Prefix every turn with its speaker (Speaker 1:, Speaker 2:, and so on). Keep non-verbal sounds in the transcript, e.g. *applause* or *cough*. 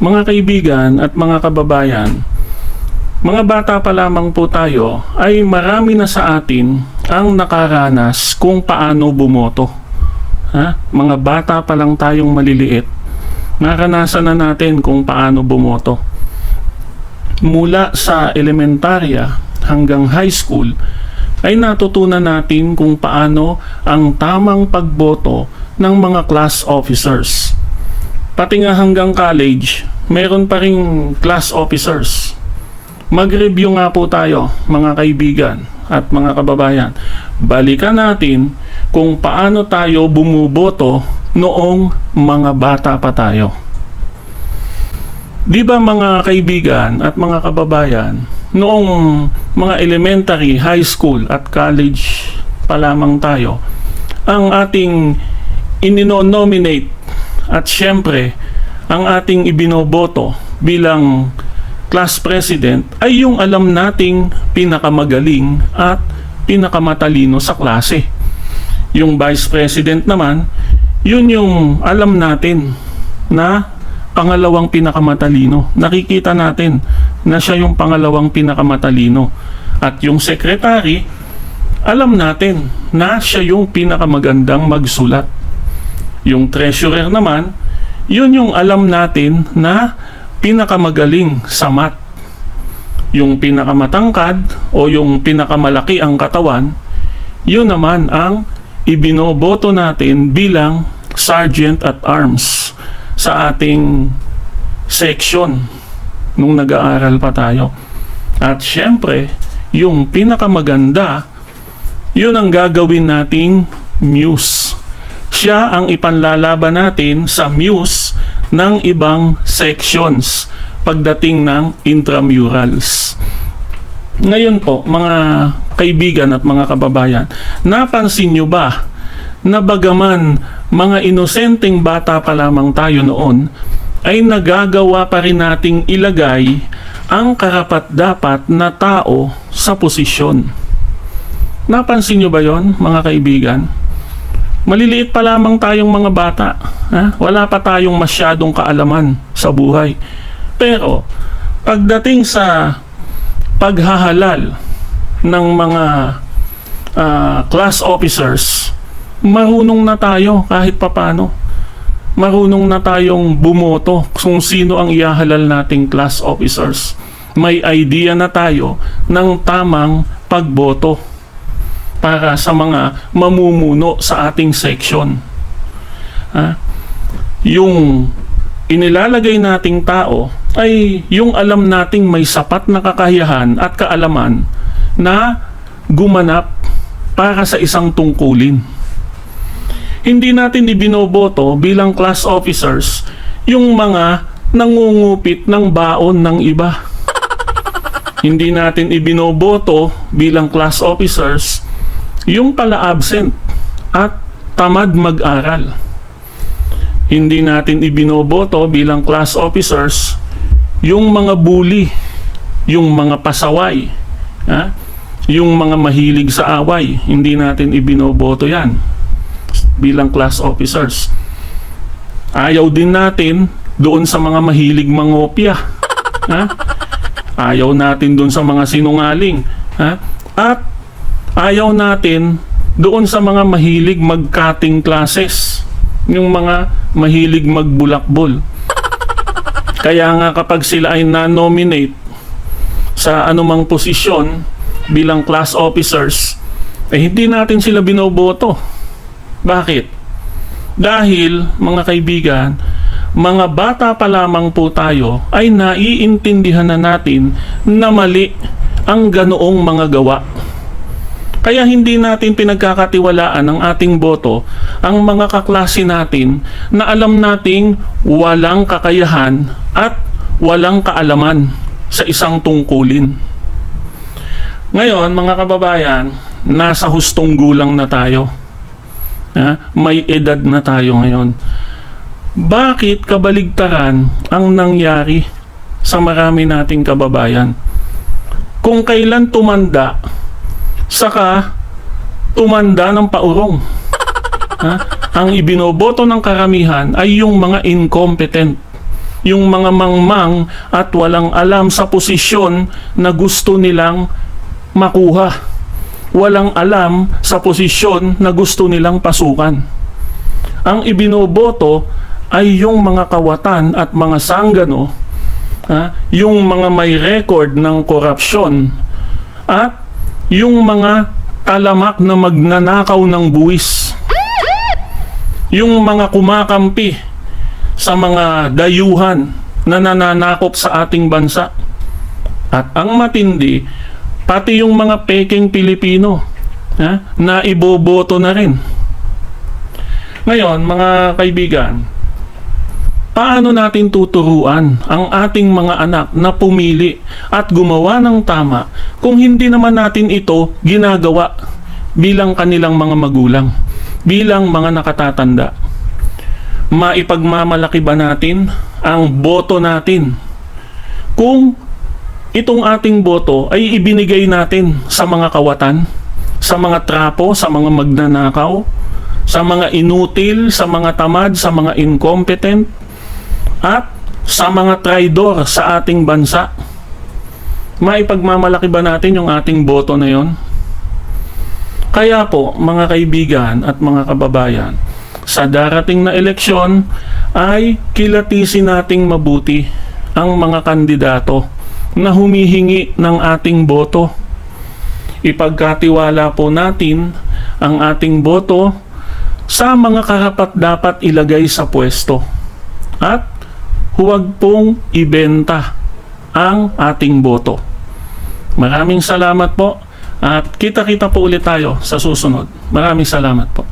Speaker 1: Mga kaibigan at mga kababayan, mga bata pa lamang po tayo ay marami na sa atin ang nakaranas kung paano bumoto. Ha? Mga bata pa lang tayong maliliit, naranasan na natin kung paano bumoto. Mula sa elementarya hanggang high school, ay natutunan natin kung paano ang tamang pagboto ng mga class officers. Pati nga hanggang college, meron pa ring class officers. Mag-review nga po tayo, mga kaibigan at mga kababayan. Balikan natin kung paano tayo bumuboto noong mga bata pa tayo. Di ba mga kaibigan at mga kababayan, noong mga elementary, high school at college pa lamang tayo, ang ating inino-nominate at syempre ang ating ibinoboto bilang class president ay yung alam nating pinakamagaling at pinakamatalino sa klase. Yung vice president naman, yun yung alam natin na pangalawang pinakamatalino. Nakikita natin na siya yung pangalawang pinakamatalino. At yung secretary, alam natin na siya yung pinakamagandang magsulat. Yung treasurer naman, yun yung alam natin na pinakamagaling sa math. Yung pinakamatangkad o yung pinakamalaki ang katawan, yun naman ang ibinoboto natin bilang sergeant at arms sa ating section nung nag-aaral pa tayo. At syempre, yung pinakamaganda, yun ang gagawin nating muse. Siya ang ipanlalaban natin sa muse ng ibang sections pagdating ng intramurals. Ngayon po, mga kaibigan at mga kababayan, napansin nyo ba na bagaman mga inosenteng bata pa lamang tayo noon, ay nagagawa pa rin nating ilagay ang karapat-dapat na tao sa posisyon. Napansin nyo ba yon mga kaibigan? Maliliit pa lamang tayong mga bata. Ha? Wala pa tayong masyadong kaalaman sa buhay. Pero, pagdating sa paghahalal ng mga ah, class officers, marunong na tayo kahit papano. Marunong na tayong bumoto kung sino ang ihahalal nating class officers. May idea na tayo ng tamang pagboto para sa mga mamumuno sa ating section. Ha? Yung inilalagay nating tao ay yung alam nating may sapat na kakayahan at kaalaman na gumanap para sa isang tungkulin. Hindi natin ibinoboto bilang class officers yung mga nangungupit ng baon ng iba. *laughs* Hindi natin ibinoboto bilang class officers yung pala absent at tamad mag-aral. Hindi natin ibinoboto bilang class officers yung mga bully, yung mga pasaway, ha? yung mga mahilig sa away. Hindi natin ibinoboto yan bilang class officers. Ayaw din natin doon sa mga mahilig mangopya. Ha? Ayaw natin doon sa mga sinungaling. Ha? At ayaw natin doon sa mga mahilig mag-cutting classes. Yung mga mahilig magbulakbol. Kaya nga kapag sila ay na-nominate sa anumang posisyon bilang class officers, eh hindi natin sila binoboto. Bakit? Dahil, mga kaibigan, mga bata pa lamang po tayo ay naiintindihan na natin na mali ang ganoong mga gawa. Kaya hindi natin pinagkakatiwalaan ng ating boto ang mga kaklase natin na alam nating walang kakayahan at walang kaalaman sa isang tungkulin. Ngayon, mga kababayan, nasa hustong gulang na tayo. May edad na tayo ngayon. Bakit kabaligtaran ang nangyari sa marami nating kababayan? Kung kailan tumanda, saka tumanda ng paurong. Ha? Ang ibinoboto ng karamihan ay yung mga incompetent. yung mga mangmang at walang alam sa posisyon na gusto nilang makuha. Walang alam sa posisyon na gusto nilang pasukan. Ang ibinoboto ay yung mga kawatan at mga sanggano, ha, yung mga may record ng korupsyon at yung mga talamak na magnanakaw ng buwis. Yung mga kumakampi sa mga dayuhan na nananakop sa ating bansa. At ang matindi, pati yung mga peking Pilipino ha, na iboboto na rin. Ngayon, mga kaibigan, paano natin tuturuan ang ating mga anak na pumili at gumawa ng tama kung hindi naman natin ito ginagawa bilang kanilang mga magulang, bilang mga nakatatanda? Maipagmamalaki ba natin ang boto natin kung itong ating boto ay ibinigay natin sa mga kawatan, sa mga trapo, sa mga magnanakaw, sa mga inutil, sa mga tamad, sa mga incompetent, at sa mga traidor sa ating bansa. Maipagmamalaki ba natin yung ating boto na yon? Kaya po, mga kaibigan at mga kababayan, sa darating na eleksyon ay kilatisin nating mabuti ang mga kandidato na humihingi ng ating boto. Ipagkatiwala po natin ang ating boto sa mga karapat dapat ilagay sa pwesto. At huwag pong ibenta ang ating boto. Maraming salamat po at kita-kita po ulit tayo sa susunod. Maraming salamat po.